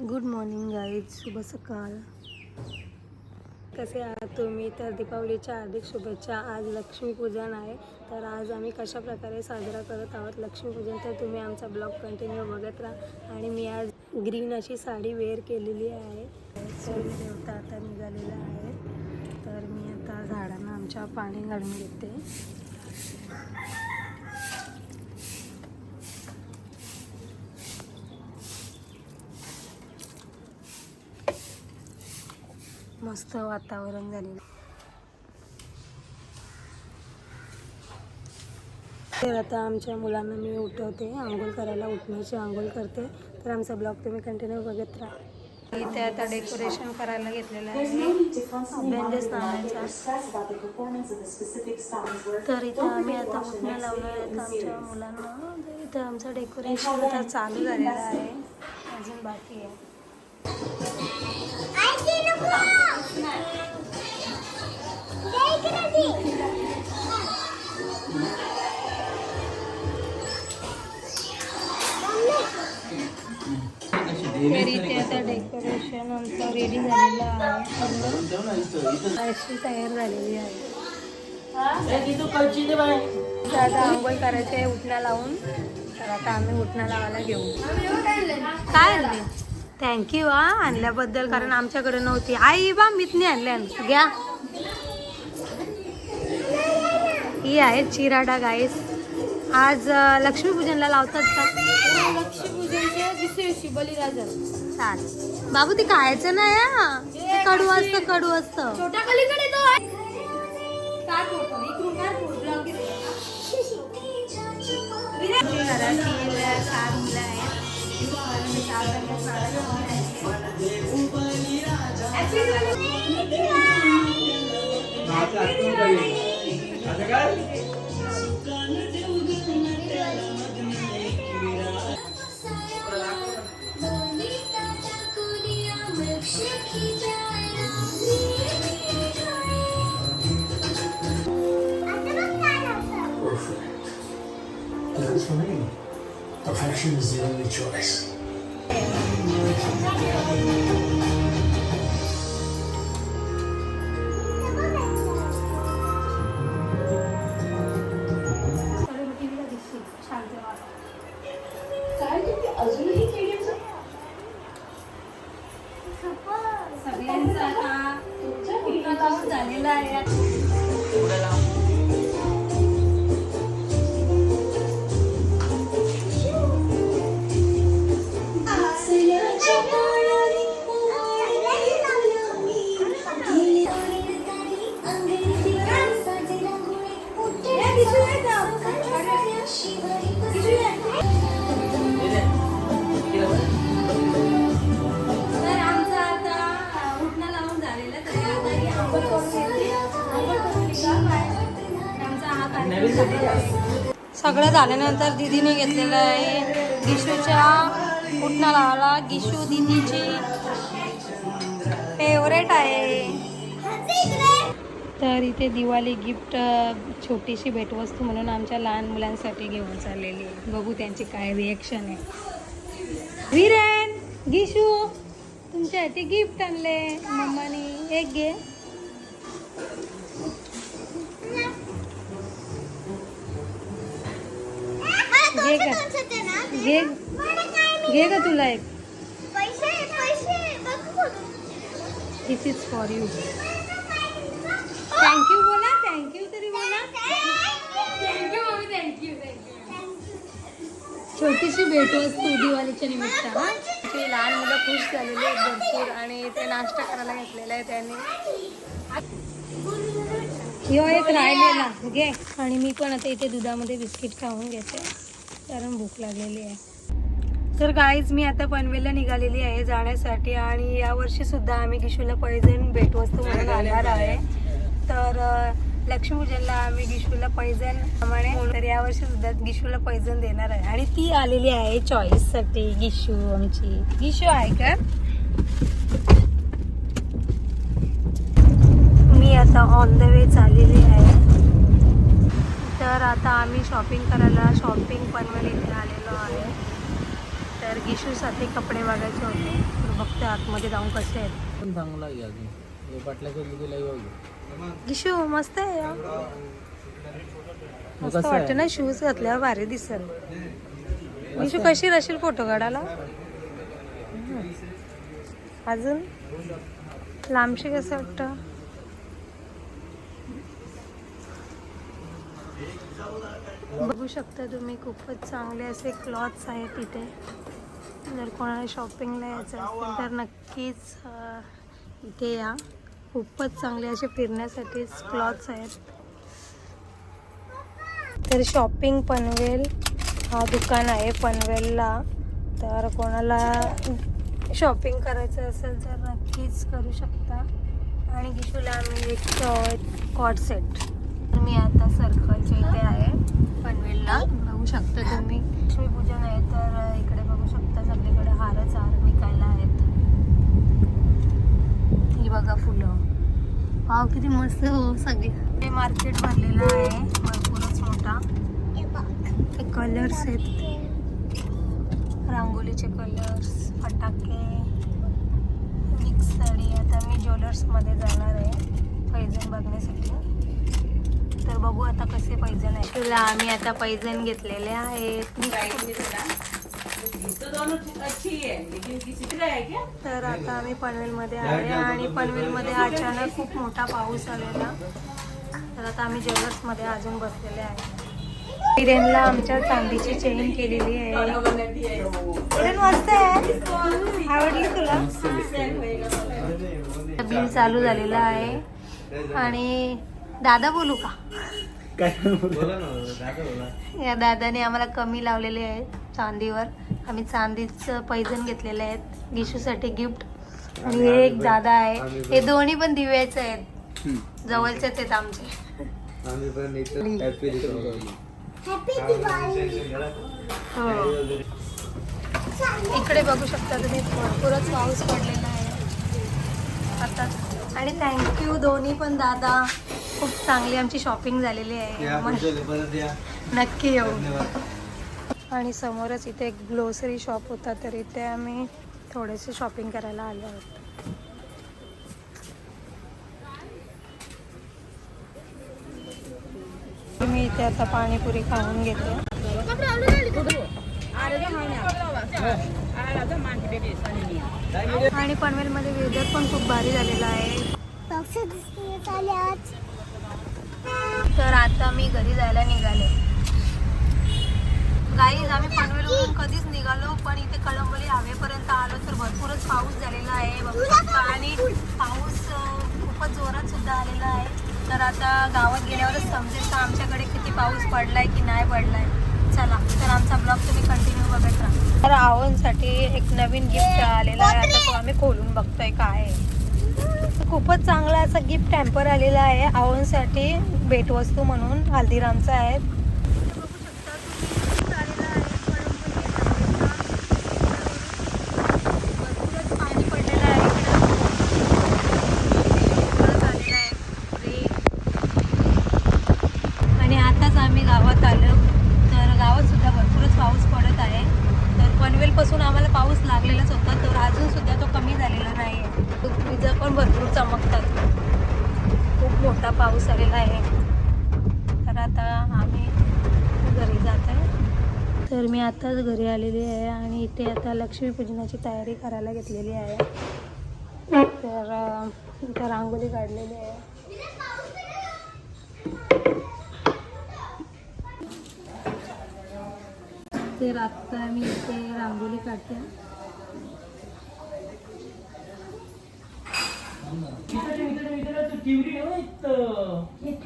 Good morning guys शुभ सकाळ. कसे आहात तुम्ही? तर दीपावलीच्या हार्दिक शुभेच्छा. आज लक्ष्मीपूजन आहे. तर आज आम्ही कशा प्रकारे साजरा करत आहोत लक्ष्मीपूजन? तर तुम्ही आमचा ब्लॉग कंटिन्यू बघत राहा. आणि मी आज ग्रीन अशी साडी वेअर केलेली आहे. सूर्य देवता आता निघालेला आहे. तर मी आता झाडांना आमच्या पाणी घालून घेते. मस्त वातावरण झालेलं. तर आता आमच्या मुलांना मी उठवते आंघोळ करायला उठण्याची आंघोळ करते. तर आमचा ब्लॉग तुम्ही कंटिन्यू बघत राहा. इथे आता डेकोरेशन करायला घेतलेलं आहे. स्नानाचा तर इथं आम्ही आता उठणं लावणार आहेत आमच्या मुलांना. इथं आमचं डेकोरेशन आता चालू झालेलं आहे. अजून बाकी आहे. तर इथे आता डेकोरेशन आमचं रेडी झालेलं आहे. अशी तयार झालेली आहे. तर आता आंघोळ करायचे उठणं लावून. तर आता आम्ही उठणं लावायला घेऊ. काय आणले? थँक्यू हा आणल्याबद्दल कारण आमच्याकडे नव्हती. आई बा मीतनी आणल्या घ्या. ही आहे चिराडा गाईस आज लक्ष्मीपूजनला लावतात का? लक्ष्मीपूजनच्या दुसऱ्या दिवशी बलिराजा चाल बाबू ते खायचं नाही हा. ते कडू असतं कडू असतं. छोट्या कलीकडे तो आहे. Because for me, perfection is the only choice. सगळं झाल्यानंतर दिदीने घेतलेलं आहे. गिशूच्या उठणं आला गिशू दिदीची फेवरेट आहे. तर इथे दिवाळी गिफ्ट छोटीशी भेटवस्तू म्हणून आमच्या लहान मुलांसाठी घेऊन चाललेली आहे. बघू त्यांची काय रिएक्शन आहे. विरेन गिशू तुमच्यासाठी गिफ्ट आणले. मम्मानी एक घे. घे का? घे. घे का तुला एक. This is for you thank you बोला थँक्यू तरी बोला. थँक्यू मम्मी थँक्यू थँक्यू छोटीशी भेटवस्तू दिवाळीच्या निमित्त हा? ते लहान मुलं खुश झालेली आहेत भरपूर आणि ते नाश्ता करायला घेतलेला आहे त्यांनी. ह्यो एक राहिलेला. घे. आणि मी पण आता इथे दुधामध्ये बिस्किट खाऊन घेते. कारण भूक लागलेली आहे. तर गाईज मी आता पनवेलला निघालेली आहे जाण्यासाठी आणि यावर्षी सुद्धा आम्ही गिशूला पैजण भेटवस्तू म्हणून आणणार आहे. तर लक्ष्मीपूजनला आम्ही गिशूला पैजण प्रमाणे तर यावर्षी सुद्धा गिशूला पैजण देणार आहे. आणि ती आलेली आहे चॉईससाठी. गिशू आमची. गिशू आहे का? मी आता ऑन द वे चाललेली आहे. तर आता आम्ही शॉपिंग करायला शॉपिंग पनवेल इथे आलेलो आहे. तर गिशूसाठी कपडे बघायचे होते. तर बघते आतमध्ये जाऊन कसे आहेत. पण चांगला आहे अजून. गिशू मस्त आहे. मस्त वाटतं? ना शूज घातल्यावर भारी दिसल. गिशू कशी राशील फोटो काढायला. अजून? लांबशी कसं वाटतं? बघू शकता तुम्ही खूपच चांगले असे क्लॉथ्स आहेत इथे जर कोणाला शॉपिंगला यायचं असेल तर नक्कीच इथे या. खूपच चांगले असे फिरण्यासाठीच क्लॉथ्स आहेत. तर शॉपिंग पनवेल हा दुकान आहे पनवेलला. तर कोणाला शॉपिंग करायचं असेल तर नक्कीच करू शकता. आणि गिशूला आम्ही एक कॉट सेट तर मी आता सर्कलच्या इथे आहे. पनवेलला. बघू शकता तुम्ही. लक्ष्मी पूजन आहे तर इकडे बघू शकता सगळीकडे हारच हार विकायला आहेत. ही बघा फुलं. वाव किती मस्त हो सगळे. हे मार्केट भरलेलं आहे भरपूरच मोठा. हे कलर्स आहेत. रांगोलीचे कलर्स फटाके मिक्स साडी. आता मी ज्वेलर्समध्ये जाणार आहे. पैजण बघण्यासाठी. बघू आता कसे पैजण आहे तुला आम्ही आता पैजण घेतलेले आहेत. तर आता आम्ही पनवेलमध्ये आहे आणि पनवेलमध्ये अचानक खूप मोठा पाऊस आलेला. तर आता आम्ही ज्वेलर्समध्ये अजून बसलेले आहे. हिरेनला आमच्या चांदीची चेन केलेली आहे. मस्त आहे. आवडली तुला? बिल चालू झालेलं आहे. आणि दादा बोलू का? या दादाने आम्हाला कमी लावलेले आहेत चांदीवर. आम्ही चांदीचं पैजण घेतलेले आहेत गिशूसाठी गिफ्ट. आणि हे एक दादा आहे. हे दोन्ही पण दिव्याचे आहेत. जवळचेच आहेत आमचे. हॅपी हो इकडे बघू शकता तुम्ही भरपूरच पाऊस पडलेला आहे. आता आणि थँक्यू दोन्ही पण दादा. खूप चांगली आमची शॉपिंग झालेली आहे. मग नक्की येऊ. आणि समोरच इथे एक ग्लोसरी शॉप होता तर इथे आम्ही थोडेसे शॉपिंग करायला आलो आहोत. मी इथे आता पाणीपुरी खाऊन घेते. आणि पनवेलमध्ये वेदर पण खूप भारी झालेला आहे. तर आता मी घरी जायला निघाले. गाईज आम्ही पनवेलवरून कधीच निघालो पण इथे कळंबोली हवेपर्यंत आलो तर भरपूरच पाऊस झालेला आहे. आणि पाऊस खूपच जोरात सुद्धा आलेला आहे. तर आता गावात गेल्यावरच समजेल का आमच्याकडे किती पाऊस पडलाय की नाही पडलाय. चला तर आमचा ब्लॉग तुम्ही कंटिन्यू बघत एक नवीन गिफ्ट आलेला आहे. आता तो आम्ही खोलून बघतोय काय खूपच चांगला असा गिफ्ट टॅम्पर आलेला आहे. आवनसाठी भेटवस्तू म्हणून हल्दीरामचा आहे. पाऊस आलेला आहे. तर आता आम्ही घरी जात आहे. तर मी आताच घरी आलेली आहे आणि इथे आता लक्ष्मीपूजनाची तयारी करायला घेतलेली आहे. तर इथं रांगोळी काढलेली आहे. तर आत्ता मी इथे रांगोळी काढते. किवरी हो एक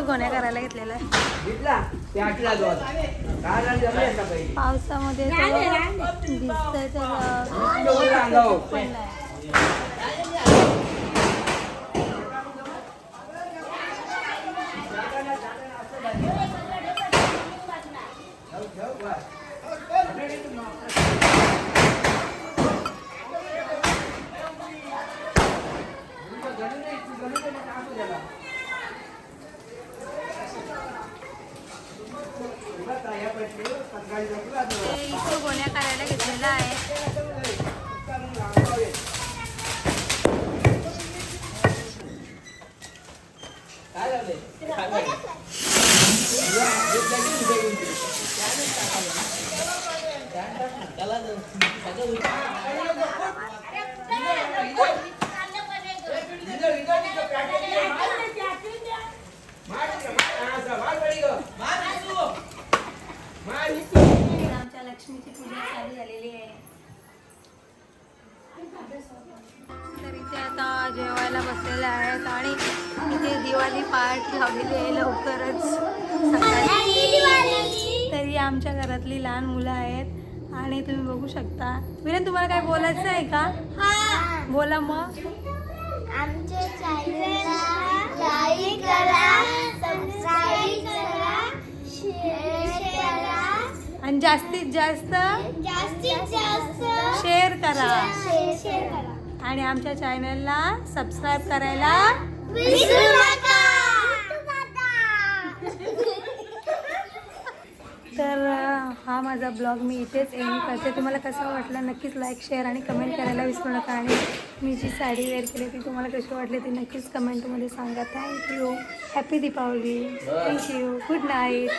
गोण्या करायला घेतलेला आहे. पावसामध्ये तो दिसतंय तर इथं गोण्या करायला घेतलेला आहे. पार्ट लावलेली आहे लवकरच. सकाळी. तरी आमच्या घरातली लहान मुलं आहेत. आणि तुम्ही बघू शकता. विरेन तुम्हाला काय बोलायचं आहे का? बोला मग. आमच्या लाईक करा आणि जास्तीत जास्त जास्तीत जास्त शेअर करा. शेअर करा. आणि आमच्या चॅनलला सबस्क्राईब करायला विसरू नका. तर हा माझा ब्लॉग मी इथेच एंड करते. तुम्हाला कसा वाटला नक्कीच लाईक शेअर आणि कमेंट करायला विसरू नका. आणि मी जी साडी वेअर केली ती तुम्हाला कशी वाटली ती नक्कीच कमेंटमध्ये सांगा. Thank you happy Deepavali thank you good night